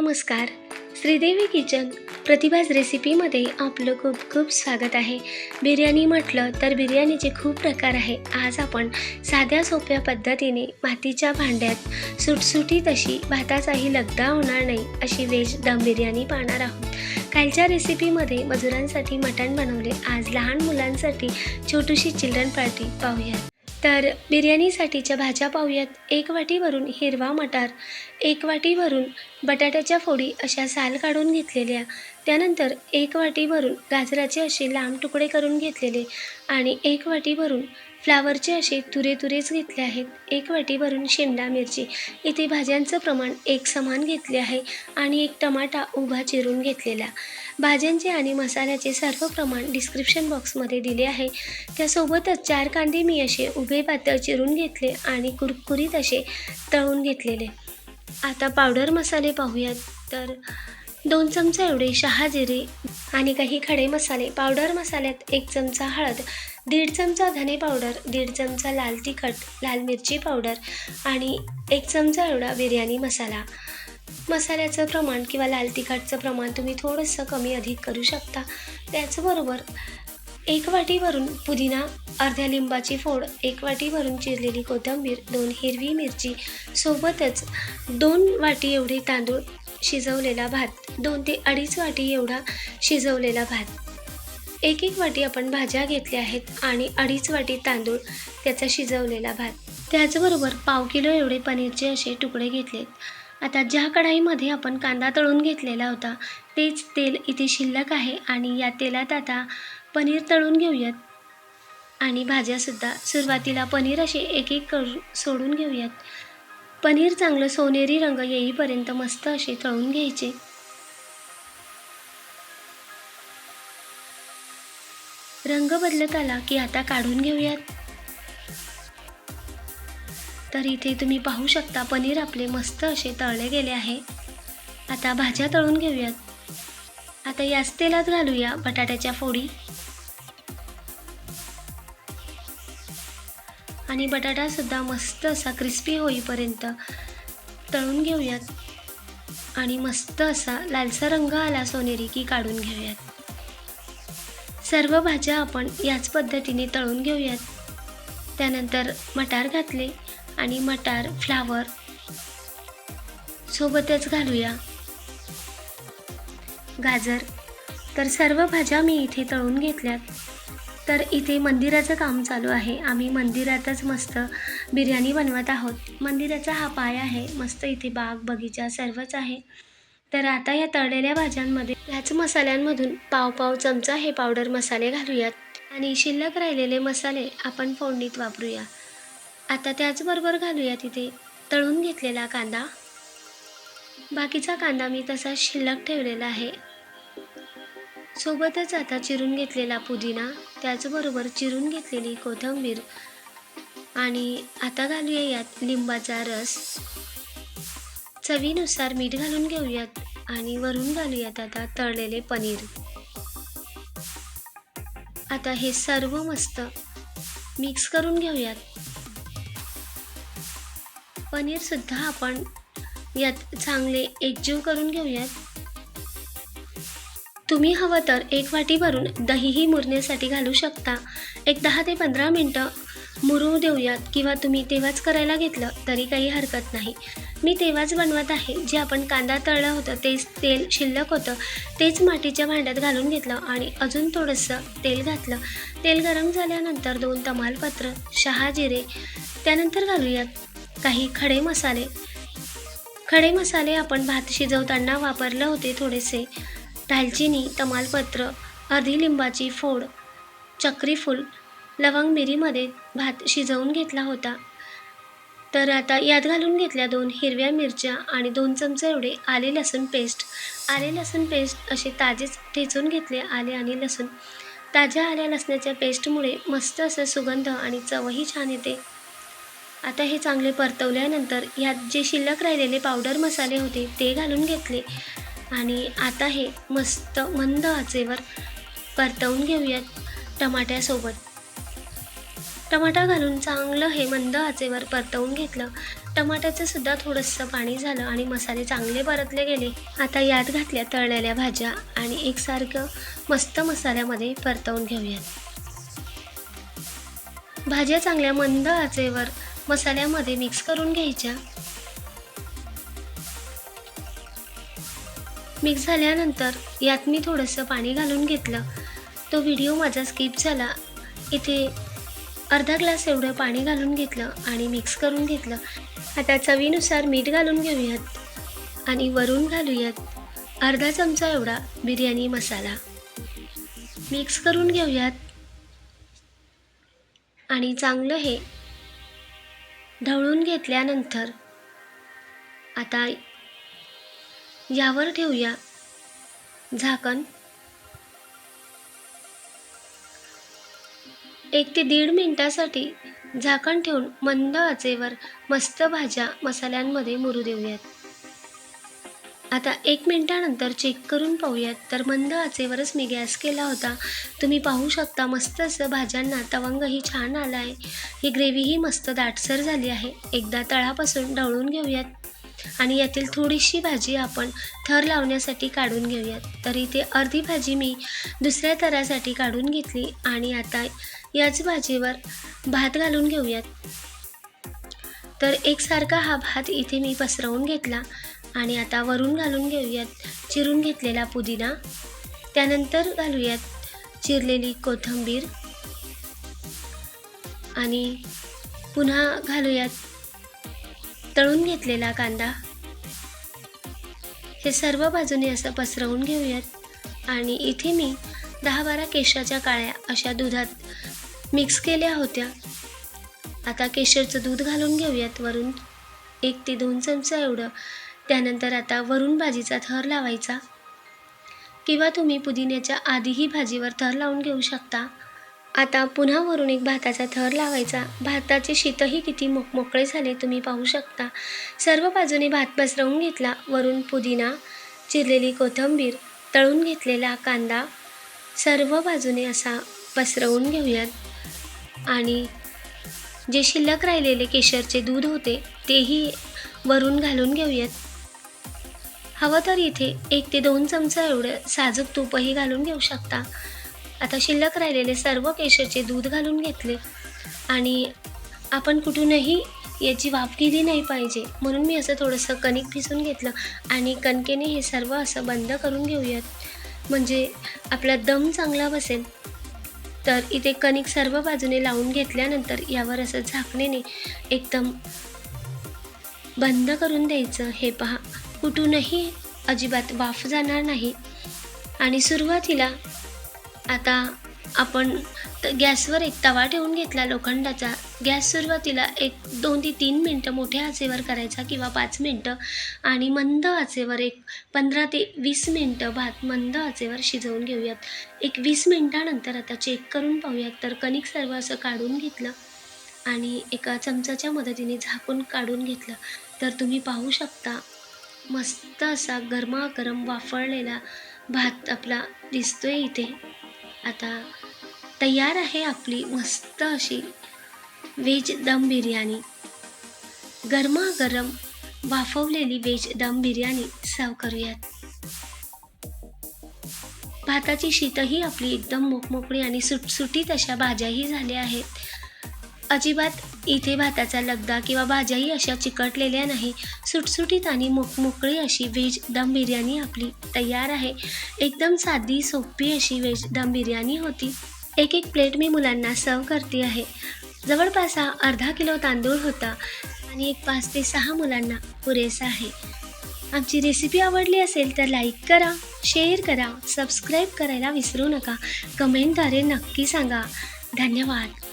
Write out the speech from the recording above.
नमस्कार. श्रीदेवी किचन प्रतिभाज रेसिपीमध्ये आपलं खूप खूप स्वागत आहे. बिर्याणी म्हटलं तर बिर्याणीचे खूप प्रकार आहे. आज आपण साध्या सोप्या पद्धतीने मातीच्या भांड्यात सुटसुटीत अशी भाताचाही लगदा होणार नाही अशी वेज दम बिर्याणी पाहणार आहोत. कालच्या रेसिपीमध्ये मजुरांसाठी मटण बनवले. आज लहान मुलांसाठी छोटीशी चिल्ड्रन पार्टी पाहूयात. तर बिर्याणीसाठीच्या भाज्या पाहूयात. एक वाटीवरून हिरवा मटार एक वाटीवरून बटाट्याच्या फोडी अशा साल काढून घेतलेल्या त्यानंतर एक वाटी भरून गाजराचे असे लांब तुकडे करून घेतलेले आणि एक वाटी भरून फ्लावरचे असे तुरे तुरेच घेतले आहेत. एक वाटी भरून शिमला मिरची इथे भाज्यांचं प्रमाण एक समान घेतले आहे आणि एक टमाटा उभा चिरून घेतलेला. भाज्यांचे आणि मसाल्याचे सर्व प्रमाण डिस्क्रिप्शन बॉक्समध्ये दिले आहे. त्यासोबतच चार कांदे मी असे उभे पातळ चिरून घेतले आणि कुरकुरीत असे तळून घेतलेले. आता पावडर मसाले पाहूयात. तर दोन चमचे एवढे शहा जिरे आणि काही खडे मसाले. पावडर मसाल्यात एक चमचा हळद दीड चमचा धने पावडर दीड चमचा लाल तिखट लाल मिरची पावडर आणि एक चमचा एवढा बिर्याणी मसाला. मसाल्याचं प्रमाण किंवा लाल तिखटचं प्रमाण तुम्ही थोडंसं कमी अधिक करू शकता. त्याचबरोबर एक वाटी भरून पुदिना अर्ध्या लिंबाची फोड एक वाटी भरून चिरलेली कोथिंबीर दोन हिरवी मिरची सोबतच दोन वाटी एवढे तांदूळ शिजवलेला भात. दोन ते अडीच वाटी एवढा शिजवलेला भात. एक एक वाटी आपण भाज्या घेतल्या आहेत आणि अडीच वाटी तांदूळ त्याचा शिजवलेला भात. त्याचबरोबर पाव किलो एवढे पनीरचे असे तुकडे घेतलेत. आता ज्या कढाईमध्ये आपण कांदा तळून घेतलेला होता तेच तेल इथे शिल्लक आहे आणि या तेलात आता पनीर तळून घेऊयात. आणि भाज्यासुद्धा. सुरुवातीला पनीर असे एक एक करून सोडून घेऊयात. पनीर चांगलं सोनेरी रंग येईपर्यंत मस्त असे तळून घ्यायचे. रंग बदलत आला की आता काढून घेऊयात. तर इथे तुम्ही पाहू शकता पनीर आपले मस्त असे तळले गेले आहे. आता भाज्या तळून घेऊयात. आता याच तेलात घालूया बटाट्याच्या फोडी. आणि बटाटासुद्धा मस्त असा क्रिस्पी होईपर्यंत तळून घेऊयात. आणि मस्त असा लालसा रंग आला सोनेरी की काढून घेऊयात. सर्व भाज्या आपण याच पद्धतीने तळून घेऊयात. त्यानंतर मटार घातले आणि मटार फ्लावर सोबतच घालूया. गाजर. तर सर्व भाज्या मी इथे तळून घेतल्यात. तर इथे मंदिराचं काम चालू आहे. आम्ही मंदिरातच मस्त बिर्याणी बनवत आहोत. मंदिराचा हा पाय आहे. मस्त इथे बाग बगीचा सर्वच आहे. तर आता या तळलेल्या भाज्यांमध्ये ह्याच मसाल्यांमधून पाव पाव चमचा हे पावडर मसाले घालूयात आणि शिल्लक राहिलेले मसाले आपण फोडणीत वापरूया. आता त्याचबरोबर घालूया तिथे तळून घेतलेला कांदा. बाकीचा कांदा मी तसा शिल्लक ठेवलेला आहे. सोबतच आता चिरून घेतलेला पुदिना. त्याचबरोबर चिरून घेतलेली कोथिंबीर आणि आता घालूया यात लिंबाचा रस. चवीनुसार मीठ घालून घेऊयात आणि वरून घालूयात आता तळलेले पनीर. आता हे सर्व मस्त मिक्स करून घेऊयात. पनीरसुद्धा आपण यात चांगले एकजीव करून घेऊयात. तुम्ही हवं तर एक वाटी भरून दहीही मुरण्यासाठी घालू शकता. एक दहा ते पंधरा मिनटं मुरू देऊयात किंवा तुम्ही तेव्हाच करायला घेतलं तरी काही हरकत नाही. मी तेव्हाच बनवत आहे जे आपण कांदा तळलं होतं तेच तेल शिल्लक होतं तेच मातीच्या भांड्यात घालून घेतलं आणि अजून थोडंसं तेल घातलं. तेल गरम झाल्यानंतर दोन तमालपत्र शहा जिरे त्यानंतर घालूयात काही खडे मसाले. खडे मसाले आपण भात शिजवताना वापरले होते थोडेसे. दालचिनी तमालपत्र अर्धी लिंबाची फोड चक्रीफूल लवंग मिरीमध्ये भात शिजवून घेतला होता. तर आता यात घालून घेतल्या दोन हिरव्या मिरच्या आणि दोन चमचे एवढे आले लसूण पेस्ट. आले लसूण पेस्ट असे ताजेच ठेचून घेतले आले आणि लसूण. ताज्या आल्या लसणाच्या पेस्टमुळे मस्त असं सुगंध आणि चवही छान येते. आता हे चांगले परतवल्यानंतर यात जे शिल्लक राहिलेले पावडर मसाले होते ते घालून घेतले. आणि आता हे मस्त मंद आचेवर परतवून घेऊयात टमाट्यासोबत. टमाटा घालून चांगलं हे मंद आचेवर परतवून घेतलं. टमाट्याचं सुद्धा थोडंसं पाणी झालं आणि मसाले चांगले परतले गेले. आता यात घातल्या तळलेल्या भाज्या आणि एकसारखं मस्त मसाल्यामध्ये परतवून घेऊयात. भाज्या चांगल्या मंद आचेवर मसाल्यामध्ये मिक्स करून घ्यायच्या. मिक्स झाल्यानंतर यात मी थोडंसं पाणी घालून घेतलं. तो व्हिडिओ माझा स्किप झाला. इथे अर्धा ग्लास एवढं पाणी घालून घेतलं आणि मिक्स करून घेतलं. आता चवीनुसार मीठ घालून घेऊयात आणि वरून घालूयात अर्धा चमचा एवढा बिर्याणी मसाला. मिक्स करून घेऊयात. आणि चांगलं हे ढवळून घेतल्यानंतर आता यावर ठेवूया. झाकण. एक ते दीड मिनिटासाठी झाकण ठेवून मंद आचेवर मस्त भाज्या मसाल्यांमध्ये मुरू देऊयात. आता एक मिनिटानंतर चेक करून पाहूयात. तर मंद आचेवरच मी गॅस केला होता. तुम्ही पाहू शकता मस्त असं भाज्यांना तवंगही छान आला आहे ही ग्रेव्हीही मस्त दाटसर झाली आहे. एकदा तळापासून ढवळून घेऊयात. आणि यातील थोडीशी भाजी आपण थर लावण्यासाठी काढून घेऊयात. तर इथे अर्धी भाजी मी दुसऱ्या थरासाठी काढून घेतली आणि आता याच भाजीवर भात घालून घेऊयात. तर एकसारखा हा भात इथे मी पसरवून घेतला आणि आता वरून घालून घेऊयात चिरून घेतलेला पुदिना. त्यानंतर घालूयात चिरलेली कोथिंबीर. आणि पुन्हा घालूयात तळून घेतलेला कांदा. हे सर्व बाजूने असं पसरवून घेऊयात. आणि इथे मी दहा बारा केशाच्या काळ्या अशा दुधात मिक्स केल्या होत्या. आता केशरचं दूध घालून घेऊयात वरून. एक ते दोन चमचा एवढं. त्यानंतर आता वरून भाजीचा थर लावायचा. किंवा तुम्ही पुदिन्याच्या आधीही भाजीवर थर लावून घेऊ शकता. आता पुन्हा वरून एक भाताचा थर लावायचा. भाताचे शीतही किती मोक मोकळे झाले तुम्ही पाहू शकता. सर्व बाजूने भात पसरवून घेतला. वरून पुदिना चिरलेली कोथिंबीर तळून घेतलेला कांदा सर्व बाजूने असा पसरवून घेऊयात. आणि जे शिल्लक राहिलेले केशरचे दूध होते तेही वरून घालून घेऊयात. हवं तर इथे एक ते दोन चमचा एवढं साजूक तूपही घालून घेऊ शकता. आता शिल्लक राहिलेले सर्व केशरचे दूध घालून घेतले. आणि आपण कुठूनही याची वाफ केली नाही पाहिजे. म्हणून मी असं थोडंसं कणिक भिजून घेतलं आणि कणकेने हे सर्व असं बंद करून घेऊयात. म्हणजे आपला दम चांगला बसेल. तर इथे कणिक सर्व बाजूने लावून घेतल्यानंतर यावर असं झाकणीने एकदम बंद करून द्यायचं. हे पहा कुठूनही अजिबात वाफ जाणार नाही. आणि सुरुवातीला आता आपण गॅसवर एक तवा ठेवून घेतला लोखंडाचा. गॅस सुरुवातीला एक दोन ते तीन मिनटं मोठ्या आचेवर करायचा किंवा पाच मिनटं. आणि मंद आचेवर एक पंधरा ते वीस मिनटं भात मंद आचेवर शिजवून घेऊयात. एक वीस मिनटानंतर आता चेक करून पाहूयात. तर कणिक सर्व असं काढून घेतलं आणि एका चमचाच्या मदतीने झाकून काढून घेतलं. तर तुम्ही पाहू शकता मस्त असा गरमागरम वाफळलेला भात आपला दिसतोय इथे. आता तयार आहे आपली मस्त अशी व्हेज दम बिर्याणी. गरमागरम वाफवलेली व्हेज दम बिर्याणी सर्व करूयात. भाताची शीतही आपली एकदम मोकमोकळी आणि सुटसुटीत अशा भाज्याही झाल्या आहेत. अजिबात इथे भाताचा लगदा किंवा भाज्याही अशा चिकटलेल्या नाही. सुटसुटीत आणि मोकमोकळी अशी व्हेज दम बिर्याणी आपली तयार आहे. एकदम साधी सोपी अशी व्हेज दम बिर्याणी होती. एक एक प्लेट मी मुलांना सर्व करते आहे. जवळपास हा अर्धा किलो तांदूळ होता आणि एक पाच ते सहा मुलांना पुरेसा आहे. आमची रेसिपी आवडली असेल तर लाईक करा शेअर करा सबस्क्राईब करायला विसरू नका. कमेंटद्वारे नक्की सांगा. धन्यवाद.